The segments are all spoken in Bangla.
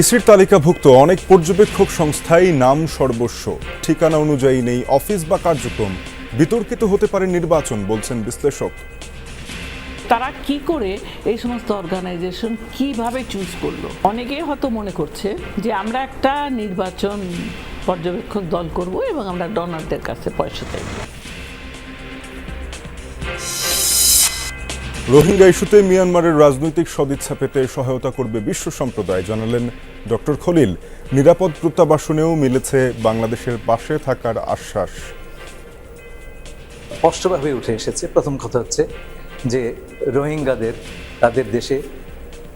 ইসির তালিকাভুক্ত অনেক পর্যবেক্ষক সংস্থাই নাম সর্বস্ব। ঠিকানা অনুযায়ী নেই অফিস বা কার্যক্রম। বিতর্কিত হতে পারে নির্বাচন, বলছেন বিশ্লেষক। তারা কি করে এই সমস্ত অর্গানাইজেশন কীভাবে চুজ করল? অনেকেই হয়তো মনে করছে যে আমরা একটা নির্বাচন পর্যবেক্ষক দল করব এবং আমরা ডোনারদের কাছে পয়সা চাইব। রোহিঙ্গা ইস্যুতে মিয়ানমারের রাজনৈতিক সদিচ্ছা পেতে সহায়তা করবে বিশ্ব সম্প্রদায়, জানালেন ডক্টর খলিল। নিরাপদ প্রত্যাবাসনেও মিলেছে বাংলাদেশের পাশে থাকার আশ্বাস। স্পষ্টভাবে উঠে এসেছে। প্রথম কথা হচ্ছে যে রোহিঙ্গাদের, তাদের দেশে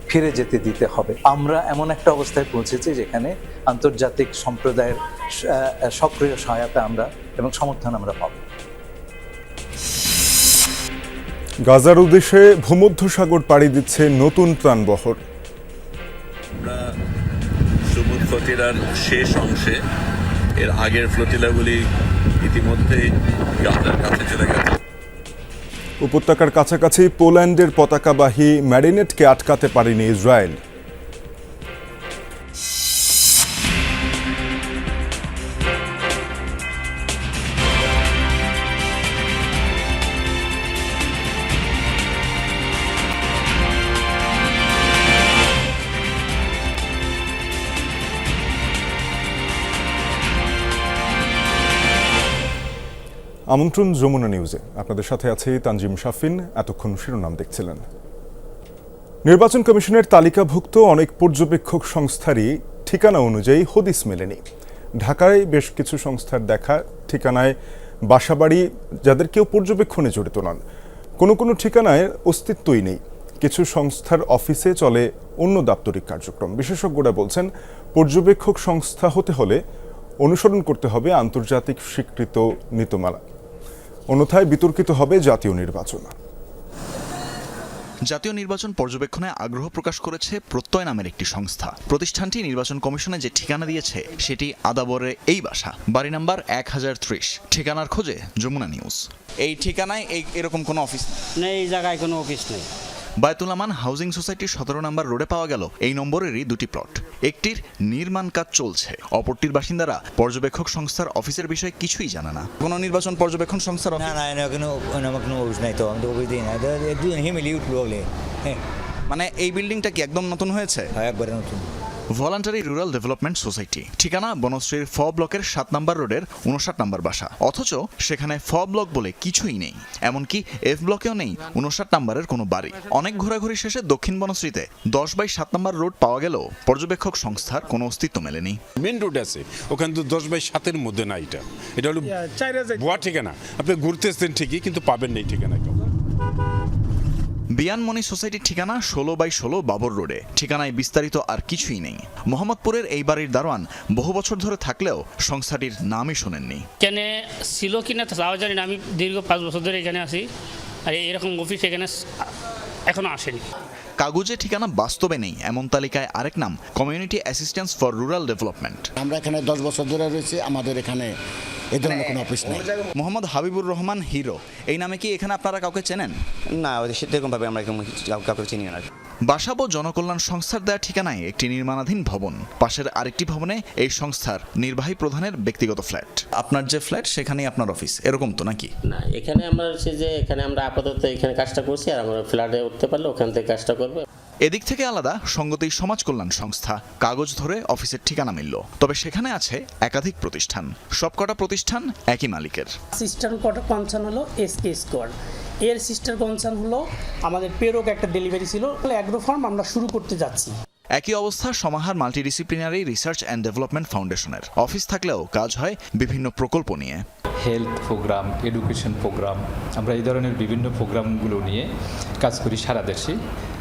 ফিরে যেতে দিতে হবে। আমরা এমন একটা অবস্থায় পৌঁছেছি যেখানে আন্তর্জাতিক সম্প্রদায়ের সক্রিয় সহায়তা আমরা এবং সমর্থন আমরা পাবো। গাজার উদ্দেশ্যে ভূমধ্যসাগর পাড়ি দিচ্ছে নতুন প্রাণবহর সুবুদ ফতিলার শেষ অংশে এর আগের ফ্লোটিলাগুলি ইতিমধ্যেই গাজার কাছে চলে গেছে। উপত্যকার কাছাকাছি পোল্যান্ডের পতাকাবাহী ম্যারিনেটকে আটকাতে পারেনি ইসরায়েল। আমন্ত্রণ যমুনা নিউজে। আপনাদের সাথে আছে তানজিম শাফিন। এতক্ষণ শিরোনাম দেখছিলেন। নির্বাচন কমিশনের তালিকাভুক্ত অনেক পর্যবেক্ষক সংস্থারই ঠিকানা অনুযায়ী হদিস মেলেনি। ঢাকায় বেশ কিছু সংস্থার দেখা ঠিকানায় বাসাবাড়ি যাদের কেউ পর্যবেক্ষণে জড়িত নন। কোনো কোনো ঠিকানায় অস্তিত্বই নেই। কিছু সংস্থার অফিসে চলে অন্য দাপ্তরিক কার্যক্রম। বিশেষজ্ঞরা বলছেন, পর্যবেক্ষক সংস্থা হতে হলে অনুসরণ করতে হবে আন্তর্জাতিক স্বীকৃত নীতিমালা। অন্যথায় বিতর্কিত হবে জাতীয় নির্বাচন। জাতীয় নির্বাচন পর্যবেক্ষণে আগ্রহ প্রকাশ করেছে প্রত্যয় নামের একটি সংস্থা। প্রতিষ্ঠানটি নির্বাচন কমিশনে যে ঠিকানা দিয়েছে সেটি আদাবরের এই বাসা। বাড়ি নাম্বার এক হাজার ত্রিশ। ঠিকানার খোঁজে যমুনা নিউজ। এই ঠিকানায় এই এরকম কোনো অফিস নেই। নেই এই জায়গায় কোনো অফিস নেই। বায়তুলামান হাউজিং সোসাইটির সতেরো নম্বর রোডে পাওয়া গেল এই নম্বরেরই দুটি প্লট। একটির নির্মাণ কাজ চলছে। অপরটির বাসিন্দারা পর্যবেক্ষক সংস্থার অফিসের বিষয়ে কিছুই জানে না। কোনো নির্বাচন পর্যবেক্ষণ সংস্থার না না কোনো এনে কোনো অফিস নাই তো আমি তো অফিস দিই না। তো হিমেলি উঠল বলে। হ্যাঁ। মানে এই বিল্ডিংটা কি একদম নতুন হয়েছে? হয় একবারে নতুন। ভলান্টারি রুরাল ডেভেলপমেন্ট সোসাইটি ঠিকানা বনশ্রীর ফ ব্লকের সাত নম্বর রোডের উনষাট নম্বর বাসা। অথচ সেখানে ফ ব্লক বলে কিছুই নেই। এমনকি এফ ব্লকেও নেই উনষাট নম্বরের কোনো বাড়ি। অনেক ঘোরাঘুরি শেষে দক্ষিণ বনশ্রীতে দশ বাই সাত নম্বর রোড পাওয়া গেলেও পর্যবেক্ষক সংস্থার কোনো অস্তিত্ব মেলেনি। মেন রোড আছে। ওখানে তো দশ বাই সাতের মধ্যে না এটা। এটা হলো ভুয়া ঠিকানা। আপনি ঘুরতে এসছেন ঠিকই কিন্তু পাবেন না এই ঠিকানাটা বিয়ানমণি সোসাইটির ঠিকানা ষোলো বাই ষোলো বাবর রোডে। ঠিকানায় বিস্তারিত আর কিছুই নেই। মোহাম্মদপুরের এই বাড়ির দারোয়ান বহু বছর ধরে থাকলেও সংস্থাটির নামই শোনেননি। কেন ছিল কি না তাও জানি না, আমি দীর্ঘ পাঁচ বছর ধরে এখানে আছি। আর এরকম অফিস এখানে এখনও আসেনি। কাগজে ঠিকানা বাস্তবে নেই এমন তালিকায় আরেক নাম community assistance for rural development আমরা এখানে দশ বছর ধরে রয়েছি আমাদের এখানে এ ধরনের কোনো অফিস নেই। মোহাম্মদ হাবিবুর রহমান হিরো এই নামে কি এখানে আপনারা কাউকে চেনেন? না সেরকমভাবে আমরা কাউকে চিনি না। বাসাবো জনকল্যাণ সংস্থার দেয়া ঠিকানায় একটি নির্মাণাধীন ভবন। পাশের আরেকটি ভবনে এই সংস্থার নির্বাহী প্রধানের ব্যক্তিগত ফ্ল্যাট। আপনার যে ফ্ল্যাট সেখানেই আপনার অফিস। এরকম তো নাকি? না এখানে আমরা হচ্ছে যে এখানে আমরা আপাতত এখানে কাজটা করছি আর আমরা ফ্ল্যাটে উঠতে পারলে ওখান থেকে কাজটা করব। এদিক থেকে আলাদা সঙ্গতি সমাজ কল্যাণ সংস্থা কাগজ ধরে অফিসের ঠিকানা মিলল। তবে সেখানে আছে একাধিক প্রতিষ্ঠান। সবকটা প্রতিষ্ঠান একই মালিকের। সিস্টার কনসার্ন হলো এস কে স্কোয়ার এর সিস্টার কনসার্ন হলো আমাদের পেরোক একটা ডেলিভারি ছিল অ্যাগ্রো ফার্ম আমরা শুরু করতে যাচ্ছি। একই অবস্থা সমাহার মাল্টিডিসিপ্লিনারি রিসার্চ অ্যান্ড ডেভেলপমেন্ট ফাউন্ডেশনের অফিস থাকলেও কাজ হয় বিভিন্ন প্রকল্প নিয়ে। হেলথ প্রোগ্রাম এডুকেশন প্রোগ্রাম আমরা এই ধরনের বিভিন্ন প্রোগ্রামগুলো নিয়ে কাজ করি সারা দেশে।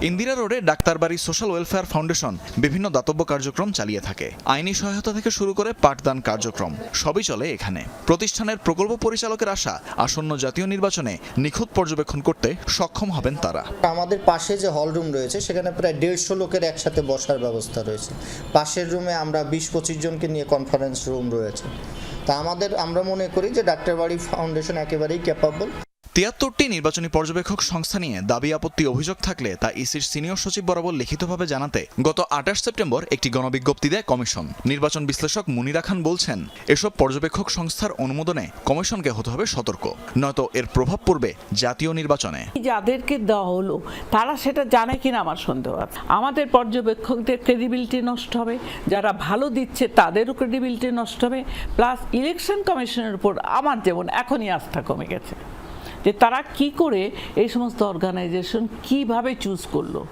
ইন্দিরা রোডে ডাক্তারবাড়ি সোশ্যাল ওয়েলফেয়ার ফাউন্ডেশন বিভিন্ন দাতব্য কার্যক্রম চালিয়ে থাকে। আইনি সহায়তা থেকে শুরু করে পাঠদান কার্যক্রম, সবই চলে এখানে। প্রতিষ্ঠানের প্রকল্প পরিচালকের আশা, আসন্ন জাতীয় নির্বাচনে নিখুঁত পর্যবেক্ষণ করতে সক্ষম হবেন তারা। আমাদের পাশে যে হল রুম রয়েছে, সেখানে প্রায় দেড়শো লোকের একসাথে বসার ব্যবস্থা রয়েছে। পাশের রুমে আমরা বিশ পঁচিশ জনকে নিয়ে কনফারেন্স রুম রয়েছে। তা আমাদের, আমরা মনে করি যে ডাক্তারবাড়ি ফাউন্ডেশন একেবারেই ক্যাপাবল তিয়াত্তরটি নির্বাচনী পর্যবেক্ষক সংস্থা নিয়ে দাবি আপত্তি অভিযোগ থাকলে তা ইসির সিনিয়র সচিব বরাবর লিখিতভাবে জানাতে গত আঠাশ সেপ্টেম্বর একটি গণবিজ্ঞপ্তি দেয় কমিশন। নির্বাচন বিশ্লেষক মুনিরা খান বলছেন, এসব পর্যবেক্ষক সংস্থার অনুমোদনে কমিশনকে হতে হবে সতর্ক। নয়তো এর প্রভাব পড়বে জাতীয় নির্বাচনে। যাদেরকে দেওয়া হলো, তারা সেটা জানে কিনা আমার সন্দেহ আছে। আমাদের পর্যবেক্ষকদের ক্রেডিবিলিটি নষ্ট হবে, যারা ভালো দিচ্ছে তাদেরও ক্রেডিবিলিটি নষ্ট হবে প্লাস ইলেকশন কমিশনের উপর আমার যেমন এখনই আস্থা কমে গেছে। যে তারা কি করে এই সমস্ত অর্গানাইজেশন কীভাবে চুজ করল?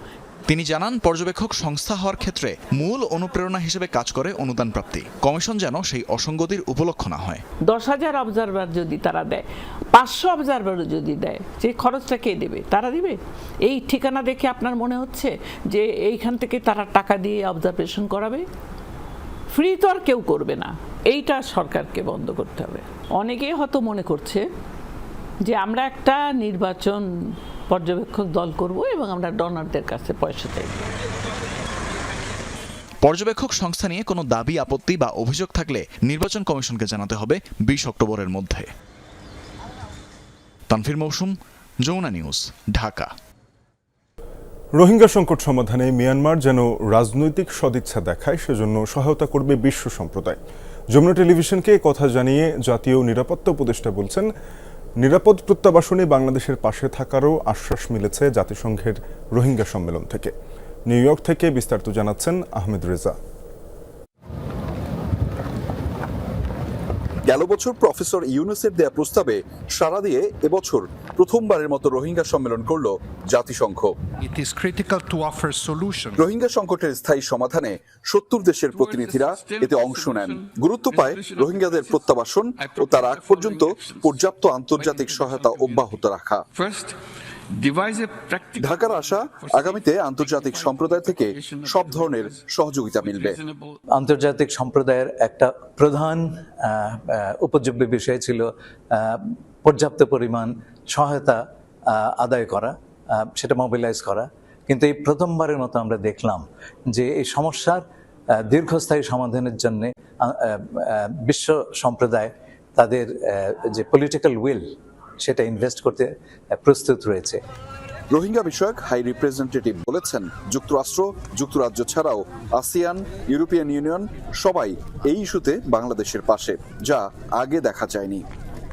তিনি জানান পর্যবেক্ষক সংস্থা হওয়ার ক্ষেত্রে মূল অনুপ্রেরণা হিসেবে কাজ করে অনুদান প্রাপ্তি। কমিশন যেন সেই অসঙ্গতির উপলক্ষ না হয়। দশ হাজার অবজারভার যদি তারা দেয় পাঁচশো অবজারভারও যদি দেয় যে খরচটা কে দেবে? তারা দিবে? এই ঠিকানা দেখে আপনার মনে হচ্ছে যে এইখান থেকে তারা টাকা দিয়ে অবজারভেশন করাবে? ফ্রি তো আর কেউ করবে না। এইটা সরকারকে বন্ধ করতে হবে। অনেকেই হয়তো মনে করছে যে আমরা একটা নির্বাচন পর্যবেক্ষক দল করব এবং আমরা ডোনারদের কাছে পয়সা চাইব। পর্যবেক্ষক সংস্থা নিয়ে কোনো দাবি আপত্তি বা অভিযোগ থাকলে নির্বাচন কমিশনকে জানাতে হবে বিশ অক্টোবরের মধ্যে। তানফির মৌসুম যমুনা নিউজ ঢাকা। রোহিঙ্গা সংকট সমাধানে মিয়ানমার যেন রাজনৈতিক সদিচ্ছা দেখায় সেজন্য সহায়তা করবে বিশ্ব সম্প্রদায়। যমুনা টেলিভিশনকে কথা জানিয়ে জাতীয় নিরাপত্তা উপদেষ্টা বলছেন নিরাপদ প্রত্যাবাসনে বাংলাদেশের পাশে থাকারও আশ্বাস মিলেছে জাতিসংঘের রোহিঙ্গা সম্মেলন থেকে। নিউ ইয়র্ক থেকে বিস্তারিত জানাচ্ছেন আহমেদ রেজা। গেল বছর প্রফেসর ইউনুসের দেয়া প্রস্তাবে সাড়া দিয়ে এবছর প্রথমবারের মতো রোহিঙ্গা সম্মেলন করল জাতিসংঘ. রোহিঙ্গা সংকটের স্থায়ী সমাধানে সত্তর দেশের প্রতিনিধিরা এতে অংশ নেন। গুরুত্ব পায় রোহিঙ্গাদের প্রত্যাবাসন ও তার আগ পর্যন্ত পর্যাপ্ত আন্তর্জাতিক সহায়তা অব্যাহত রাখা। ঢাকার আশা আগামীতে আন্তর্জাতিক সম্প্রদায় থেকে সব ধরনের সহযোগিতা মিলবে। আন্তর্জাতিক সম্প্রদায়ের একটা প্রধান উপযোগ্য বিষয় ছিল পর্যাপ্ত পরিমাণ সহায়তা আদায় করা সেটা মোবিলাইজ করা। কিন্তু এই প্রথমবারের মতো আমরা দেখলাম যে এই সমস্যার দীর্ঘস্থায়ী সমাধানের জন্য বিশ্ব সম্প্রদায় তাদের যে পলিটিক্যাল উইল সেটা ইনভেস্ট করতে প্রস্তুত রয়েছে। রোহিঙ্গা বিষয়ক হাই রিপ্রেজেন্টেটিভ বলেছেন যুক্তরাষ্ট্র যুক্তরাজ্য ছাড়াও আসিয়ান ইউরোপিয়ান ইউনিয়ন সবাই এই ইস্যুতে বাংলাদেশের পাশে যা আগে দেখা যায়নি।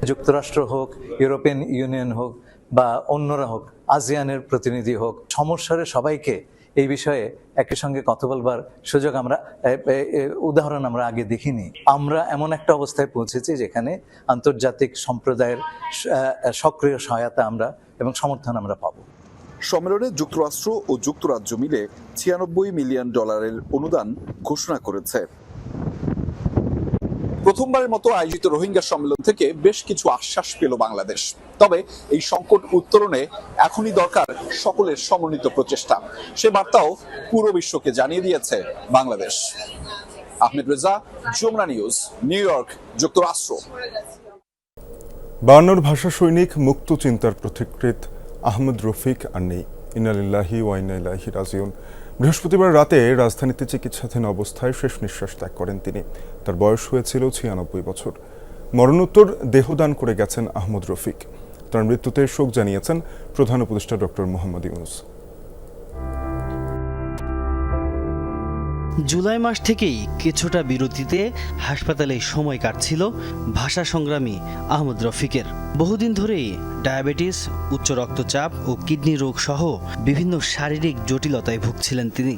যুক্তরাষ্ট্র হোক ইউরোপিয়ান ইউনিয়ন হোক বা অন্যরা হোক আসিয়ানের প্রতিনিধি হোক সমস্যারে সবাইকে এই বিষয়ে একই সঙ্গে কথা বলবার সুযোগ আমরা উদাহরণ আমরা আগে দেখিনি। আমরা এমন একটা অবস্থায় পৌঁছেছি যেখানে আন্তর্জাতিক সম্প্রদায়ের সক্রিয় সহায়তা আমরা এবং সমর্থন আমরা পাবো। সম্মেলনে যুক্তরাষ্ট্র ও যুক্তরাজ্য মিলে ছিয়ানব্বই মিলিয়ন ডলারের অনুদান ঘোষণা করেছে। প্রথমবারের মতো আয়োজিত রোহিঙ্গা সম্মেলন থেকে বেশ কিছু আশ্বাস পেল বাংলাদেশ। তবে এই সংকট উত্তরণে এখনই দরকার সকলের সমন্বিত প্রচেষ্টা। সে বার্তাও পুরো বিশ্বকে জানিয়ে দিয়েছে Bangladesh. Ahmed Reza, Jamuna news, New York, যুক্তরাষ্ট্র। বায়ান্নর ভাষা সৈনিক মুক্ত চিন্তার প্রতিকৃত আহমদ রফিক আর নেই। ইনালিল্লাহি ওয়াইনাইলাহি রাজিউন। বৃহস্পতিবার রাতে রাজধানীতে চিকিৎসাধীন অবস্থায় শেষ নিঃশ্বাস ত্যাগ করেন তিনি। তার বয়স হয়েছিল ছিয়ানব্বই বছর। মরণোত্তর দেহদান করে গেছেন আহমদ রফিক। তার মৃত্যুতে শোক জানিয়েছেন প্রধান উপদেষ্টা ডক্টর মোহাম্মদ ইউনুস। জুলাই মাস থেকেই কিছুটা বিরতিতে হাসপাতালে সময় কাটছিল ভাষা সংগ্রামী আহমদ রফিকের। বহুদিন ধরেই ডায়াবেটিস, উচ্চ রক্তচাপ ও কিডনি রোগ সহ বিভিন্ন শারীরিক জটিলতায় ভুগছিলেন তিনি।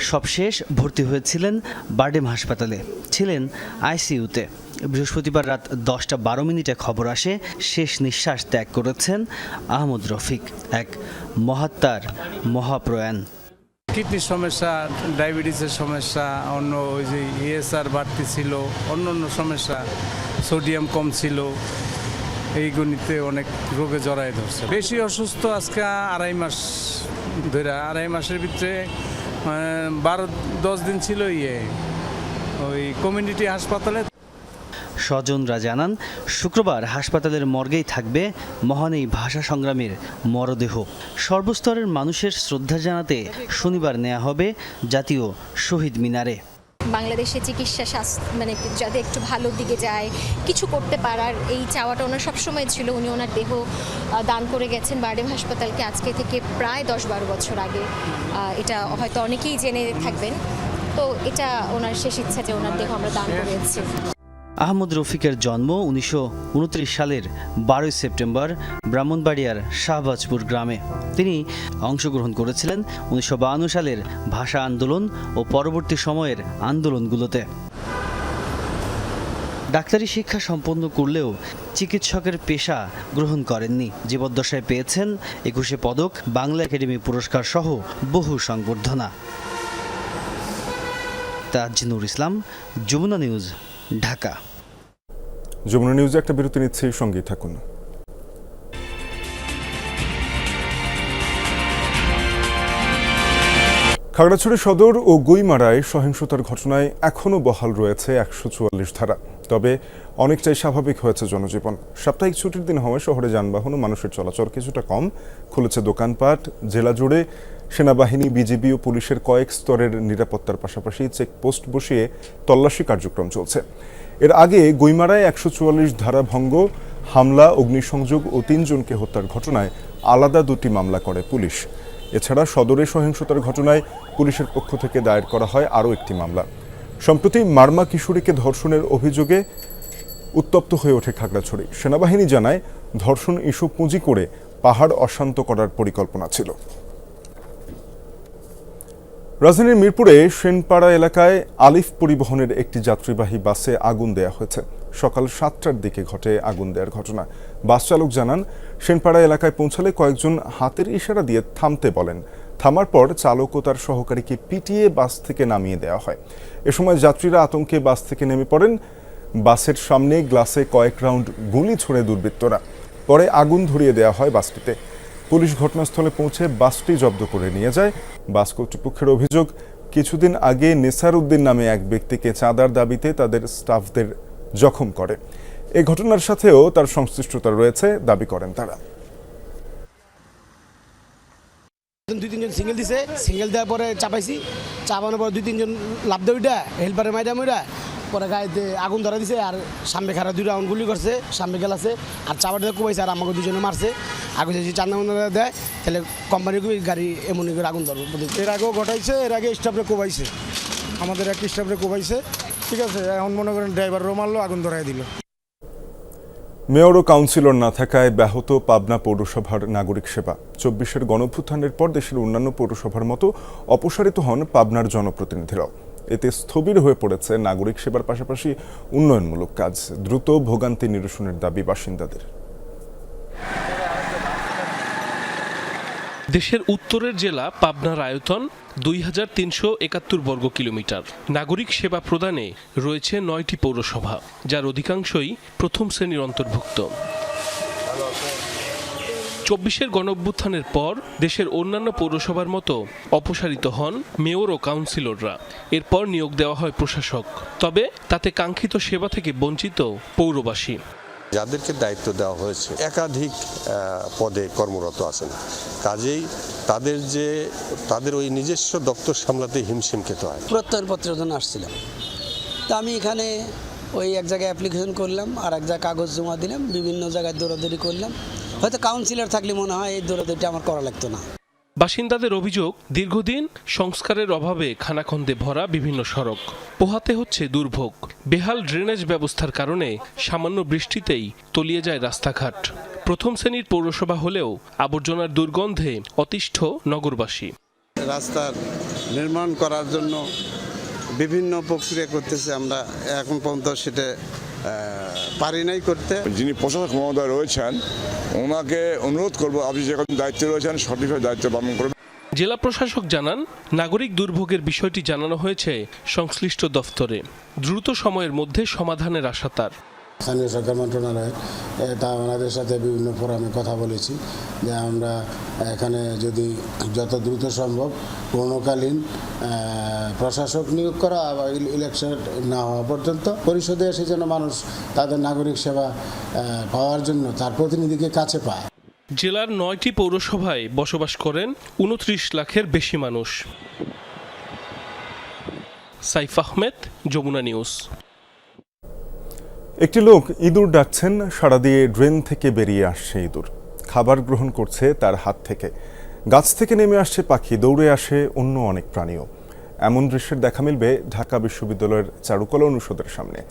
সবশেষ ভর্তি হয়েছিলেন বার্ডেম হাসপাতালে। ছিলেন আইসিইউতে। বৃহস্পতিবার রাত দশটা বারো মিনিটে খবর আসে, শেষ নিঃশ্বাস ত্যাগ করেছেন আহমদ রফিক, এক মহাত্মার মহাপ্রয়াণ। কিডনির সমস্যা ডায়াবেটিসের সমস্যা, অন্য ওই যে ইএসআর বাড়তি ছিল, অন্য অন্য সমস্যা সোডিয়াম কম ছিল, এই গণিতে অনেক রোগে জড়াই ধরছে। বেশি অসুস্থ আজকে আড়াই মাস ধরে, আড়াই মাসের ভিতরে বারো, দশ দিন ছিল ইয়ে ওই কমিউনিটি হাসপাতালে স্বজনরা জানান, শুক্রবার হাসপাতালের মর্গেই থাকবে মহান এই ভাষা সংগ্রামের মরদেহ। সর্বস্তরের মানুষের শ্রদ্ধা জানাতে শনিবার নেওয়া হবে জাতীয় শহীদ মিনারে। বাংলাদেশে চিকিৎসা স্বাস্থ্য মানে যাতে একটু ভালোর দিকে যায়, কিছু করতে পারার এই চাওয়াটা ওনার সবসময় ছিল। উনি ওনার দেহ দান করে গেছেন বারডেম হাসপাতালকে আজকে থেকে প্রায় দশ বারো বছর আগে। এটা হয়তো অনেকেই জেনে থাকবেন। তো এটা ওনার শেষ ইচ্ছা যে ওনার দেহ আমরা দান করেছি। আহমদ রফিকের জন্ম উনিশশো উনত্রিশ সালের বারোই সেপ্টেম্বর ব্রাহ্মণবাড়িয়ার শাহবাজপুর গ্রামে। তিনি অংশগ্রহণ করেছিলেন উনিশশো সালের ভাষা আন্দোলন ও পরবর্তী সময়ের আন্দোলনগুলোতে। ডাক্তারি শিক্ষা সম্পন্ন করলেও চিকিৎসকের পেশা গ্রহণ করেননি। জীবদ্দশায় পেয়েছেন একুশে পদক, বাংলা একাডেমি পুরস্কার সহ বহু সংবর্ধনা। তাজনুর ইসলাম, যমুনা নিউজ। ঢাকা। যমুনা নিউজে একটা বিরতি নিচ্ছে, সঙ্গেই থাকুন। খাগড়াছড়ি সদর ও গুইমারায় সহিংসতার ঘটনায় এখনও বহাল রয়েছে একশো চুয়াল্লিশ ধারা। তবে অনেকটাই স্বাভাবিক হয়েছে জনজীবন। সাপ্তাহিক ছুটির দিন হওয়ায় শহরে যানবাহন ও মানুষের চলাচল কিছুটা কম। খুলেছে দোকানপাট, জেলা জুড়ে সেনাবাহিনী, বিজিবি ও পুলিশের কয়েক স্তরের নিরাপত্তার পাশাপাশি চেকপোস্ট বসিয়ে তল্লাশি কার্যক্রম চলছে। এর আগে গুইমারায় একশো চুয়াল্লিশ ধারা ভঙ্গ, হামলা, অগ্নিসংযোগ ও তিনজনকে হত্যার ঘটনায় আলাদা দুটি মামলা করে পুলিশ। এছাড়া সদরে সহিংসতার ঘটনায় পুলিশের পক্ষ থেকে দায়ের করা হয় আরও একটি মামলা। সম্প্রতি মার্মা কিশোরীকে ধর্ষণের অভিযোগে উত্তপ্ত হয়ে ওঠে খাগড়াছড়ি। সেনাবাহিনী জানায়, ধর্ষণ ইস্যু পুঁজি করে পাহাড় অশান্ত করার পরিকল্পনা ছিল। রাজধানীর মিরপুরে সেনপাড়া এলাকায় আলিফ পরিবহনের একটি যাত্রীবাহী বাসে আগুন দেয়া হয়েছে। সকাল সাতটার দিকে ঘটে আগুন দেওয়ার ঘটনা। বাস চালক জানান, সেনপাড়া এলাকায় পৌঁছালে কয়েকজন হাতের ইশারা দিয়ে থামতে বলেন। থামার পর চালক ও তার সহকারীকে পিটিয়ে বাস থেকে নামিয়ে দেওয়া হয়। এ সময় যাত্রীরা আতঙ্কে বাস থেকে নেমে পড়েন। বাসের সামনে গ্লাসে কয়েক রাউন্ড গুলি ছুড়ে দুর্বৃত্তরা। পরে আগুন ধরিয়ে দেওয়া হয় বাসটিতে। পুলিশ ঘটনাস্থলে পৌঁছে বাসটি জব্দ করে নিয়ে যায়। বাস কর্তৃপক্ষের অভিযোগ, কিছুদিন আগে নেসার উদ্দিন নামে এক ব্যক্তিকে চাঁদার দাবিতে তাদের স্টাফদের জখম করে। এ ঘটনার সাথেও তার সংশ্লিষ্টতা রয়েছে, দাবি করেন তারা। দুই, তিনজন সিঙ্গেল দিছে। সিঙ্গেল দেওয়ার পরে চাপাইছি। চাপানোর পরে দুই, তিনজন লাভ দেয় ওইটা হেল্পারে মাইডা মইরা। পরে গাড়িতে আগুন ধরা দিছে আর সামনে খারা দুই রাউন্ড গুলি করছে, সামনে গেল আছে। আর চাপাটা কুবাইছে আর আমাকে দুজনে মারছে। আগে যদি চান্দা দেয় তাহলে কোম্পানি কুবি গাড়ি এমনি করে আগুন ধরবো এর আগেও ঘটাইছে, এর আগে স্টাফরে কোবাইছে। আমাদের এক স্টাফরে কোবাইছে। ঠিক আছে, এখন মনে করেন ড্রাইভারও মারলো, আগুন ধরাই দিল। মেয়র ও কাউন্সিলর না থাকায় ব্যাহত পাবনা পৌরসভার নাগরিক সেবা। চব্বিশের গণভ্যুত্থানের পর দেশের অন্যান্য পৌরসভার মতো অপসারিত হন পাবনার জনপ্রতিনিধিরাও। এতে স্থবির হয়ে পড়েছে নাগরিক সেবার পাশাপাশি উন্নয়নমূলক কাজ, দ্রুত ভোগান্তি নিরসনের দাবি বাসিন্দাদের। দেশের উত্তরের জেলা পাবনার আয়তন দুই হাজার তিনশো একাত্তর বর্গ কিলোমিটার। নাগরিক সেবা প্রদানে রয়েছে নয়টি পৌরসভা, যার অধিকাংশই প্রথম শ্রেণির অন্তর্ভুক্ত। চব্বিশের গণঅভ্যুত্থানের পর দেশের অন্যান্য পৌরসভার মতো অপসারিত হন মেয়র ও কাউন্সিলররা। এরপর নিয়োগ দেওয়া হয় প্রশাসক। তবে তাতে কাঙ্ক্ষিত সেবা থেকে বঞ্চিত পৌরবাসী। যাদেরকে দায়িত্ব দেওয়া হয়েছে, একাধিক পদে কর্মরত আছেন। কাজেই তাদের যে, তাদের ওই নিজস্ব দপ্তর সামলাতে হিমশিম খেতে হয়। প্রত্যয়নপত্রের জন্য আসছিলাম। তা আমি এখানে ওই এক জায়গায় অ্যাপ্লিকেশন করলাম, আর এক জায়গায় কাগজ জমা দিলাম, বিভিন্ন জায়গায় দৌড়াদৌড়ি করলাম। হয়তো কাউন্সিলর থাকলে মনে হয় এই দৌড়াদৌড়িটা আমার করা লাগতো না। বাসিন্দাদের অভিযোগ, দীর্ঘদিন সংস্কারের অভাবে খানাখন্দে ভরা বিভিন্ন সড়ক পোহাতে হচ্ছে দুর্ভোগ। বেহাল ড্রেনেজ ব্যবস্থার কারণে সামান্য বৃষ্টিতেই তলিয়ে যায় রাস্তাঘাট। প্রথম শ্রেণির পৌরসভা হলেও আবর্জনার দুর্গন্ধে অতিষ্ঠ নগরবাসী। রাস্তার নির্মাণ করার জন্য বিভিন্ন প্রক্রিয়া করতেছে আমরা এখন পর্যন্ত সেটা পারি নাই করতে। যিনি প্রশাসক মহোদয় রয়েছেন ওনাকে অনুরোধ করব আপনি যখন দায়িত্বে রয়েছেন সঠিকভাবে দায়িত্ব পালন করবেন। জেলা প্রশাসক জানান নাগরিক দুর্ভোগের বিষয়টি জানানো হয়েছে সংশ্লিষ্ট দফতরে। দ্রুত সময়ের মধ্যে সমাধানের আশা তার। স্থানীয় সরকার মন্ত্রণালয় তা ওনাদের সাথে বিভিন্ন ফোরামে কথা বলেছি যে আমরা এখানে যদি যত দ্রুত সম্ভব পূর্ণকালীন প্রশাসক নিয়োগ করা বা ইলেকশন না হওয়া পর্যন্ত পরিষদে এসে যেন মানুষ তাদের নাগরিক সেবা পাওয়ার জন্য তার প্রতিনিধিকে কাছে পায়। জেলার নয়টি পৌরসভায় বসবাস করেন উনত্রিশ লাখের বেশি মানুষ। সাইফ আহমেদ, যমুনা নিউজ। একটি লোক ইঁদুর ডাকছেন, সাড়া দিয়ে ড্রেন থেকে বেরিয়ে আসছে ইঁদুর। খাবার গ্রহণ করছে তার হাত থেকে। গাছ থেকে নেমে আসছে পাখি, দৌড়ে আসে অন্য অনেক প্রাণীও। এমন দৃশ্যের দেখা মিলবে ঢাকা বিশ্ববিদ্যালয়ের চারুকলা অনুষদের সামনে।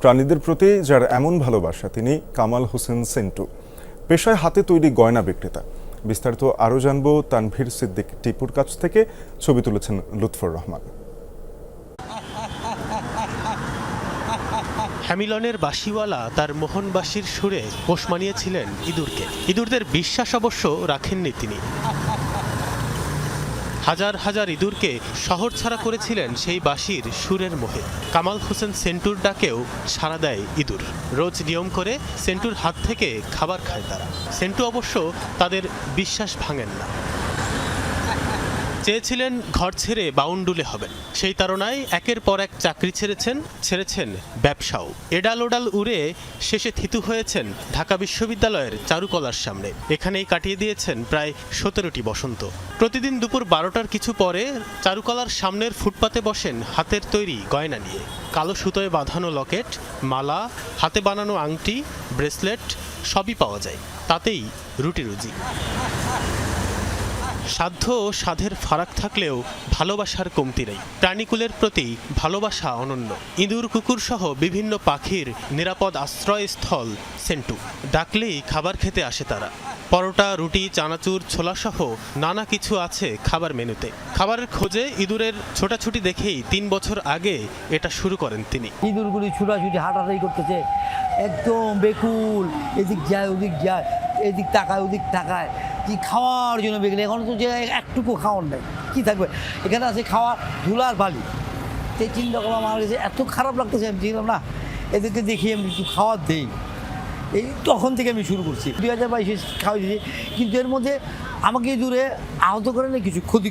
প্রাণীদের প্রতি যার এমন ভালোবাসা, তিনি কামাল হোসেন সেন্টু। পেশায় হাতে তৈরি গয়না বিক্রেতা। বিস্তারিত আরও জানব তানভীর সিদ্দিক টিপুর কাছ থেকে। ছবি তুলেছেন লুৎফর রহমান। হ্যামিলনের বাঁশিওয়ালা তার মোহনবাসীর সুরে পোষ মানিয়েছিলেন ইঁদুরকে। ইঁদুরদের বিশ্বাস অবশ্য রাখেননি তিনি। হাজার হাজার ইঁদুরকে শহর ছাড়া করেছিলেন সেই বাঁশির সুরের মোহে। কামাল হোসেন সেন্টুর ডাকেও সাড়া দেয় ইঁদুর। রোজ নিয়ম করে সেন্টুর হাত থেকে খাবার খায় তারা। সেন্টু অবশ্য তাদের বিশ্বাস ভাঙেন না। চেয়েছিলেন ঘর ছেড়ে বাউন্ডুলে হবেন। সেই তারণায় একের পর এক চাকরি ছেড়েছেন ছেড়েছেন ব্যবসাও। এডাল ওডাল উড়ে শেষে থিতু হয়েছেন ঢাকা বিশ্ববিদ্যালয়ের চারুকলার সামনে। এখানেই কাটিয়ে দিয়েছেন প্রায় সতেরোটি বসন্ত। প্রতিদিন দুপুর বারোটার কিছু পরে চারুকলার সামনের ফুটপাতে বসেন হাতের তৈরি গয়না নিয়ে। কালো সুতোয় বাঁধানো লকেট, মালা, হাতে বানানো আংটি, ব্রেসলেট সবই পাওয়া যায়। তাতেই রুটি রুজি সাধ্য ও সাধের ফারাক থাকলেও ভালোবাসার কমতি নেই। প্রাণীকুলের প্রতি ভালোবাসা অনন্য। ইঁদুর, কুকুর সহ বিভিন্ন পাখির নিরাপদ আশ্রয়স্থল সেন্টু। ডাকলেই খাবার খেতে আসে তারা। পরোটা, রুটি, চানাচুর ছোলা সহ নানা কিছু আছে খাবার মেনুতে। খাবারের খোঁজে ইঁদুরের ছোটাছুটি দেখেই তিন বছর আগে এটা শুরু করেন তিনি। ইঁদুরগুলি ছুটাছুটি হাঁটাহাঁটি করতেছে। একদম বেকুল। এদিক যায়, ওদিক যায়। এদিক তাকায়, ওদিক তাকায়। কি খাওয়ার জন্য বিক্রি এখন তো যে একটুকু খাওয়ার নেই। কী থাকবে? এখানে আছে খাওয়া ধুলার বালি। সেই চিন্তা করলাম আমার কাছে এত খারাপ লাগতেছে, আমি না, এদেরকে দেখি আমি একটু খাওয়ার দেই। এই তখন থেকে আমি শুরু করছি। দুই হাজার বাইশে খাওয়া দিয়েছি কিন্তু এর মধ্যে আমাকে দূরে আহত করে না কিছু ক্ষতি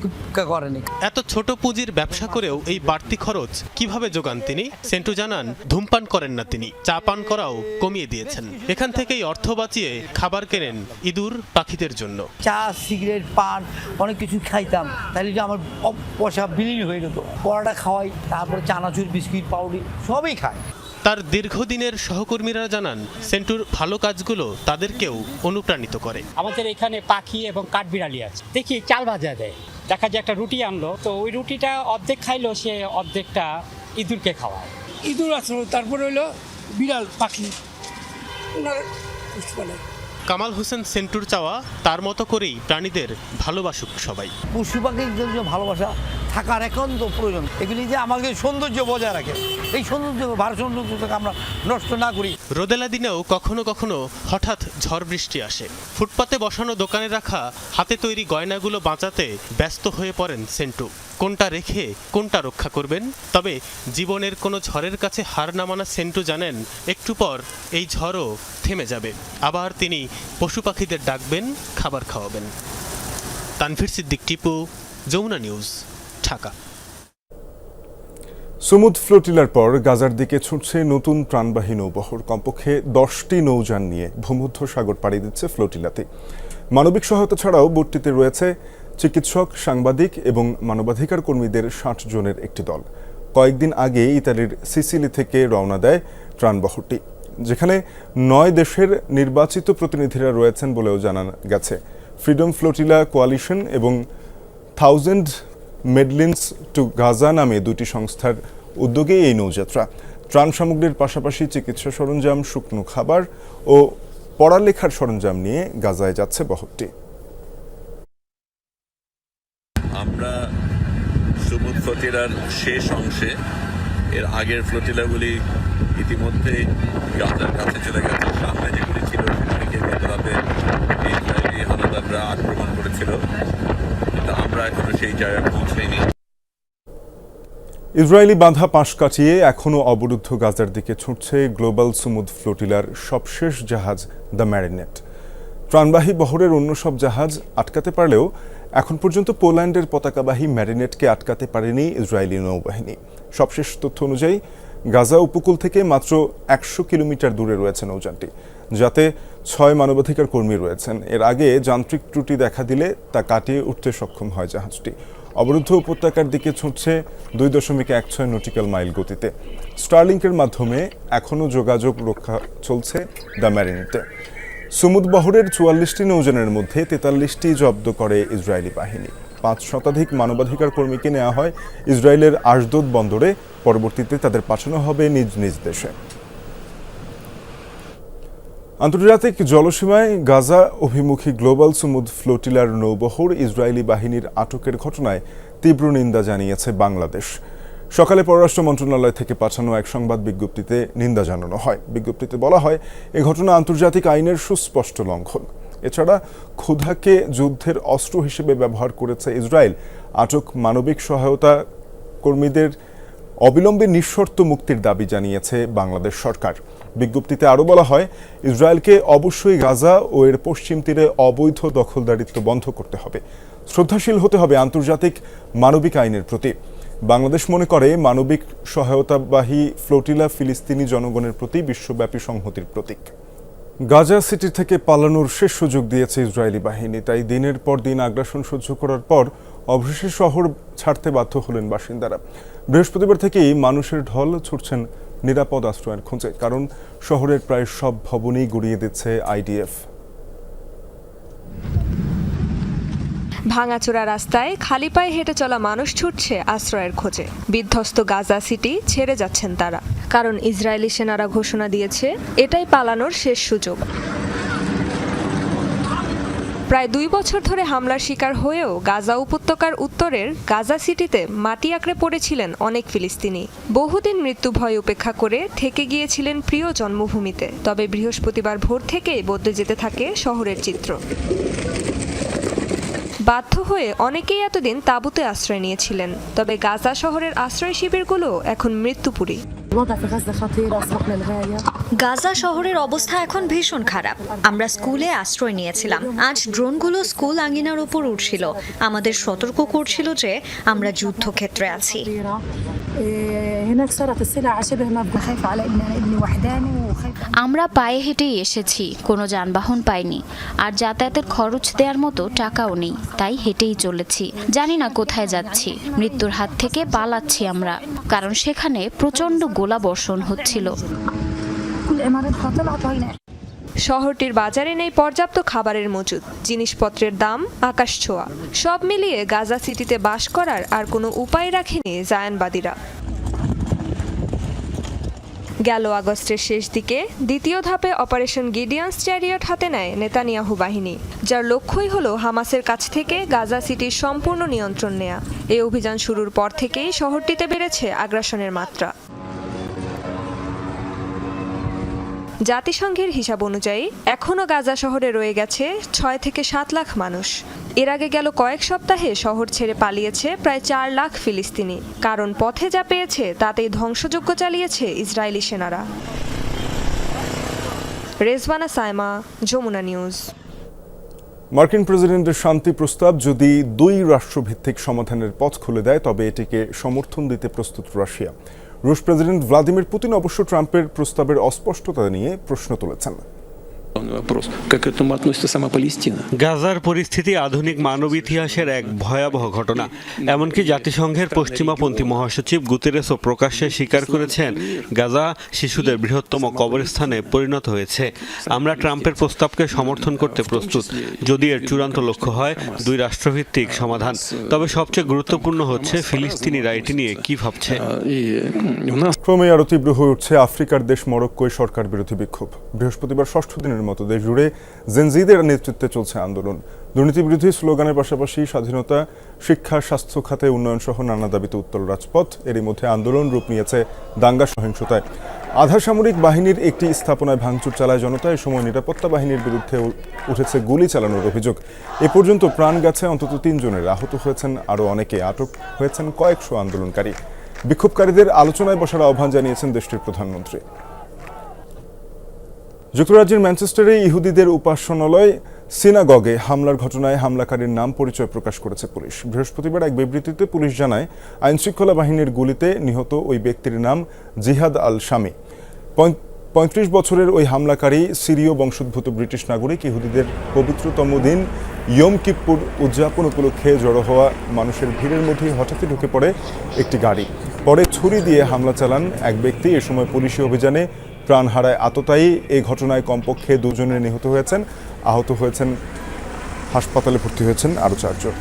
করেনি এত ছোট পুঁজির ব্যবসা করেও এই বাড়তি খরচ কীভাবে যোগান তিনি? সেন্টু জানান ধূমপান করেন না তিনি চা পান করাও কমিয়ে দিয়েছেন। এখান থেকেই অর্থ বাঁচিয়ে খাবার কেনেন ইঁদুর পাখিদের জন্য। চা সিগারেট পান অনেক কিছু খাইতাম। তাহলে যে আমার পয়সা বিলীন হয়ে যেত। পরোটা খাওয়াই তারপরে চানাচুর বিস্কিট পাউডার সবই খায় তার দীর্ঘদিনের সহকর্মীরা জানান সেন্টুর ভালো কাজগুলো তাদেরকেও অনুপ্রাণিত করে। আমাদের এখানে পাখি এবং কাঠবিড়ালি আছে। দেখি চাল ভাজা দেয়। দেখা যায় একটা রুটি আনলো তো ওই রুটিটা অর্ধেক খাইলো সে অর্ধেকটা ইঁদুরকে খাওয়ায়। ইঁদুর আসলো তারপর হইল বিড়াল পাখি। ওনার কামাল হোসেন সেন্টুর চাওয়া তার মতো করেই প্রাণীদের ভালোবাসুক সবাই। পশু পাখিদের যে ভালোবাসা থাকার একান্ত প্রয়োজন এগুলি যে আমাদের সৌন্দর্য বজায় রাখে এই সৌন্দর্য ভারসাম্যটাকে আমরা নষ্ট না করি। রোদেলা দিনেও কখনো কখনো হঠাৎ ঝড় বৃষ্টি আসে। ফুটপাতে বসানো দোকানে রাখা হাতে তৈরি গয়নাগুলো বাঁচাতে ব্যস্ত হয়ে পড়েন সেন্টু। কোনটা রেখে কোনটা রক্ষা করবেন? তবে জীবনের কোনো ঝড়ের কাছে হার না মানা সেন্টু জানেন একটু পর এই ঝড়ও থেমে যাবে। আবার তিনি পশু পাখিদের ডাকবেন, খাবার খাওয়াবেন। তানভীর সিদ্দিক, টিপু, যমুনা নিউজ, ঢাকা। সুমুদ ফ্লোটিলার পর গাজার দিকে ছুটছে নতুন প্রাণবাহী নৌবহর। কমপক্ষে দশটি নৌযান নিয়ে ভূমধ্য সাগর পাড়ি দিচ্ছে ফ্লোটিলাতে। মানবিক সহায়তা ছাড়াও বোটটিতে রয়েছে চিকিৎসক, সাংবাদিক এবং মানবাধিকার কর্মীদের ষাট জনের একটি দল। কয়েকদিন আগে ইতালির সিসিলি থেকে রওনা দেয় ত্রাণবহরটি। যেখানে নয় দেশের নির্বাচিত প্রতিনিধিরা রয়েছেন বলেও জানা গেছে। ফ্রিডম ফ্লোটিলা কোয়ালিশন এবং থাউজেন্ড মেডলিন্স টু গাজা নামে দুটি সংস্থার উদ্যোগে এই নৌযাত্রা। ত্রাণ সামগ্রীর পাশাপাশি চিকিৎসা সরঞ্জাম, শুকনো খাবার ও পড়ালেখার সরঞ্জাম নিয়ে গাজায় যাচ্ছে বহরটি। আমরা সুমুদ ফ্লোটিলার শেষ অংশে এর আগের ফ্লোটিলাগুলি ইতিমধ্যেই গাজার কাছে চলে গেছে। সামনে যেগুলি ছিল, সেগুলিকে গত রাতে ইসরায়েলি হানাদাররা আক্রমণ করেছিল। কিন্তু আমরা এখনও সেই জায়গায় পৌঁছাইনি। ইসরায়েলি বাঁধা পাশ কাটিয়ে এখনও অবরুদ্ধ গাজার দিকে ছুটছে গ্লোবাল সুমুদ ফ্লোটিলার সবশেষ জাহাজ দ্য ম্যারিনেট। ত্রাণবাহী বহরের অন্য সব জাহাজ আটকাতে পারলেও এখন পর্যন্ত পোল্যান্ডের পতাকাবাহী ম্যারিনেটকে আটকাতে পারেনি ইসরায়েলি নৌবাহিনী। সবশেষ তথ্য অনুযায়ী, গাজা উপকূল থেকে মাত্র একশো কিলোমিটার দূরে রয়েছে নৌযানটি, যাতে ছয় মানবাধিকার কর্মী রয়েছেন। এর আগে যান্ত্রিক ত্রুটি দেখা দিলে তা কাটিয়ে উঠতে সক্ষম হয় জাহাজটি। অবরুদ্ধ উপত্যকার দিকে ছুটছে দুই দশমিক এক ছয় নটিক্যাল মাইল গতিতে। স্টারলিংকের মাধ্যমে এখনও যোগাযোগ রক্ষা চলছে দ্য ম্যারিনেটে। সুমুদ বহরের চুয়াল্লিশটি নৌযানের মধ্যে তেতাল্লিশটি জব্দ করে ইসরায়েলি বাহিনী। পাঁচ শতাধিক মানবাধিকার কর্মীকে নেওয়া হয় ইসরায়েলের আশদোদ বন্দরে। পরবর্তীতে তাদের পাঠানো হবে নিজ নিজ দেশে। আন্তর্জাতিক জলসীমায় গাজা অভিমুখী গ্লোবাল সুমুদ ফ্লোটিলার নৌবহর ইসরায়েলি বাহিনীর আটকের ঘটনায় তীব্র নিন্দা জানিয়েছে বাংলাদেশ। সকালে পররাষ্ট্র মন্ত্রণালয় থেকে পাঠানো এক সংবাদ বিজ্ঞপ্তিতে নিন্দা জানানো হয়। বিজ্ঞপ্তিতে বলা হয়, এ ঘটনা আন্তর্জাতিক আইনের সুস্পষ্ট লঙ্ঘন। এছাড়া ক্ষুধাকে যুদ্ধের অস্ত্র হিসেবে ব্যবহার করেছে ইসরায়েল। আটক মানবিক সহায়তা কর্মীদের অবিলম্বে নিঃশর্ত মুক্তির দাবি জানিয়েছে বাংলাদেশ সরকার। বিজ্ঞপ্তিতে আরও বলা হয়, ইসরায়েলকে অবশ্যই গাজা ও এর পশ্চিম তীরে অবৈধ দখলদারিত্ব বন্ধ করতে হবে। শ্রদ্ধাশীল হতে হবে আন্তর্জাতিক মানবিক আইনের প্রতি। বাংলাদেশ মনে করে মানবিক সহায়তাবাহী ফ্লোটিলা ফিলিস্তিনি জনগণের প্রতি বিশ্বব্যাপী সংহতির প্রতীক। গাজা সিটি থেকে পালানোর শেষ সুযোগ দিয়েছে ইসরায়েলি বাহিনী। তাই দিনের পর দিন আগ্রাসন সহ্য করার পর অবশেষে শহর ছাড়তে বাধ্য হলেন বাসিন্দারা। বৃহস্পতিবার থেকেই মানুষের ঢল ছুটছেন নিরাপদ আশ্রয়ের খোঁজে, কারণ শহরের প্রায় সব ভবনই গুড়িয়ে দিচ্ছে আইডিএফ। ভাঙাচোরা রাস্তায় খালি পায়ে হেঁটে চলা মানুষ ছুটছে আশ্রয়ের খোঁজে। বিধ্বস্ত গাজা সিটি ছেড়ে যাচ্ছেন তারা। কারণ ইসরায়েলি সেনারা ঘোষণা দিয়েছে, এটাই পালানোর শেষ সুযোগ। প্রায় দুই বছর ধরে হামলার শিকার হয়েও গাজা উপত্যকার উত্তরের গাজা সিটিতে মাটি আঁকড়ে পড়েছিলেন অনেক ফিলিস্তিনি। বহুদিন মৃত্যু ভয় উপেক্ষা করে থেকে গিয়েছিলেন প্রিয় জন্মভূমিতে। তবে বৃহস্পতিবার ভোর থেকেই বদলে যেতে থাকে শহরের চিত্র। বাধ্য হয়ে অনেকেই এতদিন তাঁবুতে আশ্রয় নিয়েছিলেন। তবে গাজা শহরের আশ্রয় শিবিরগুলো এখন মৃত্যুপুরী। গাজা শহরের অবস্থা এখন ভীষণ খারাপ। আমরা স্কুলে আশ্রয় নিয়েছিলাম। আজ ড্রোনগুলো স্কুল আঙিনার উপর উঠছিল। আমাদের সতর্ক করছিল যে আমরা যুদ্ধক্ষেত্রে আছি। আমরা পায়ে হেঁটেই এসেছি কোনো যানবাহন পাইনি। আর যাতায়াতের খরচ দেওয়ার মতো টাকাও নেই তাই হেঁটেই চলেছি। জানি না কোথায় যাচ্ছি মৃত্যুর হাত থেকে পালাচ্ছি আমরা কারণ সেখানে প্রচণ্ড গোলা বর্ষণ হচ্ছিল শহরটির বাজারে নেই পর্যাপ্ত খাবারের মজুদ জিনিসপত্রের দাম আকাশ ছোঁয়া। সব মিলিয়ে গাজা সিটিতে বাস করার আর কোনো উপায় রাখেনি জায়ানবাদীরা। গেল আগস্টের শেষ দিকে। দ্বিতীয় ধাপে অপারেশন গিডিয়ান্স চ্যারিয়ট হাতে নেয় নেতানিয়াহু বাহিনী, যার লক্ষ্যই হল হামাসের কাছ থেকে গাজা সিটির সম্পূর্ণ নিয়ন্ত্রণ নেয়া। এই অভিযান শুরুর পর থেকেই শহরটিতে বেড়েছে আগ্রাসনের মাত্রা। জাতিসংঘের হিসাব অনুযায়ী এখনও গাজা শহরে রয়ে গেছে ছয় থেকে সাত লাখ মানুষ। এর আগে গেল কয়েক সপ্তাহে শহর ছেড়ে পালিয়েছে প্রায় চার লাখ ফিলিস্তিনি। কারণ পথে যা পেয়েছে, তাতেই ধ্বংসযজ্ঞ চালিয়েছে ইসরায়েলি সেনারা। রেজবানা সাইমা, যমুনা নিউজ। মার্কিন প্রেসিডেন্টের শান্তি প্রস্তাব যদি দুই রাষ্ট্রভিত্তিক সমাধানের পথ খুলে দেয়, তবে এটিকে সমর্থন দিতে প্রস্তুত রাশিয়া। রুশ প্রেসিডেন্ট ভ্লাদিমির পুতিন অবশ্য ট্রাম্পের প্রস্তাবের অস্পষ্টতা নিয়ে প্রশ্ন তুলেছেন। গাজার পরিস্থিতি আধুনিক মানব ইতিহাসের এক ভয়াবহ ঘটনা। এমনকি জাতিসংঘের পশ্চিমাপন্থী মহাসচিব গুতেরেসও প্রকাশ্যে স্বীকার করেছেন গাজা শিশুদের বৃহত্তম কবরস্থানে পরিণত হয়েছে। আমরা ট্রাম্পের প্রস্তাবকে সমর্থন করতে প্রস্তুত। যদি এর চূড়ান্ত লক্ষ্য হয় দুই রাষ্ট্রভিত্তিক সমাধান। তবে সবচেয়ে গুরুত্বপূর্ণ হচ্ছে ফিলিস্তিনিরা এটি নিয়ে কি ভাবছে? ক্রমে আরও তীব্র হয়ে উঠছে আফ্রিকার দেশ মরক্কোয় সরকার বিরোধী বিক্ষোভ। বৃহস্পতিবার ষষ্ঠ দিনের মতো দেশ জুড়ে জেনজিদের নেতৃত্বে চলছে আন্দোলন। দুর্নীতি বিরোধী স্লোগানের পাশাপাশি স্বাধীনতা, শিক্ষা, স্বাস্থ্য খাতে উন্নয়ন সহ নানা দাবিতে উত্তর রাজপথ। এরই মধ্যে আন্দোলন রূপ নিয়েছে দাঙ্গা সহিংসতায়। আধা সামরিক বাহিনীর একটি স্থাপনায় ভাঙচুর চালায় জনতা। এ সময় নিরাপত্তা বাহিনীর বিরুদ্ধে উঠেছে গুলি চালানোর অভিযোগ। এ পর্যন্ত প্রাণ গেছে অন্তত তিনজনের। আহত হয়েছেন আরও অনেকে। আটক হয়েছেন কয়েকশো আন্দোলনকারী। বিক্ষোভকারীদের আলোচনায় বসার আহ্বান জানিয়েছেন দেশটির প্রধানমন্ত্রী। যুক্তরাজ্যের ম্যানচেস্টারে ইহুদিদের উপাসনালয় সিনাগগে হামলার ঘটনায় হামলাকারীর নাম পরিচয় প্রকাশ করেছে পুলিশ। বৃহস্পতিবার এক বিবৃতিতে পুলিশ জানায়, আইনশৃঙ্খলা বাহিনীর গুলিতে নিহত ওই ব্যক্তির নাম জিহাদ আল শামি পঁয়ত্রিশ বছরের ওই হামলাকারী সিরীয় বংশোদ্ভূত ব্রিটিশ নাগরিক ইহুদিদের পবিত্রতম দিন ইয়ম কিপ্পুর উদযাপন উপলক্ষে জড়ো হওয়া মানুষের ভিড়ের মধ্যেই হঠাৎই ঢুকে পড়ে একটি গাড়ি। পরে ছুরি দিয়ে হামলা চালান এক ব্যক্তি। এ সময় পুলিশি অভিযানে প্রাণ হারায় আততায়ী। এই ঘটনায় কমপক্ষে দুজনে নিহত হয়েছেন। আহত হয়েছেন, হাসপাতালে ভর্তি হয়েছেন আরও চারজন।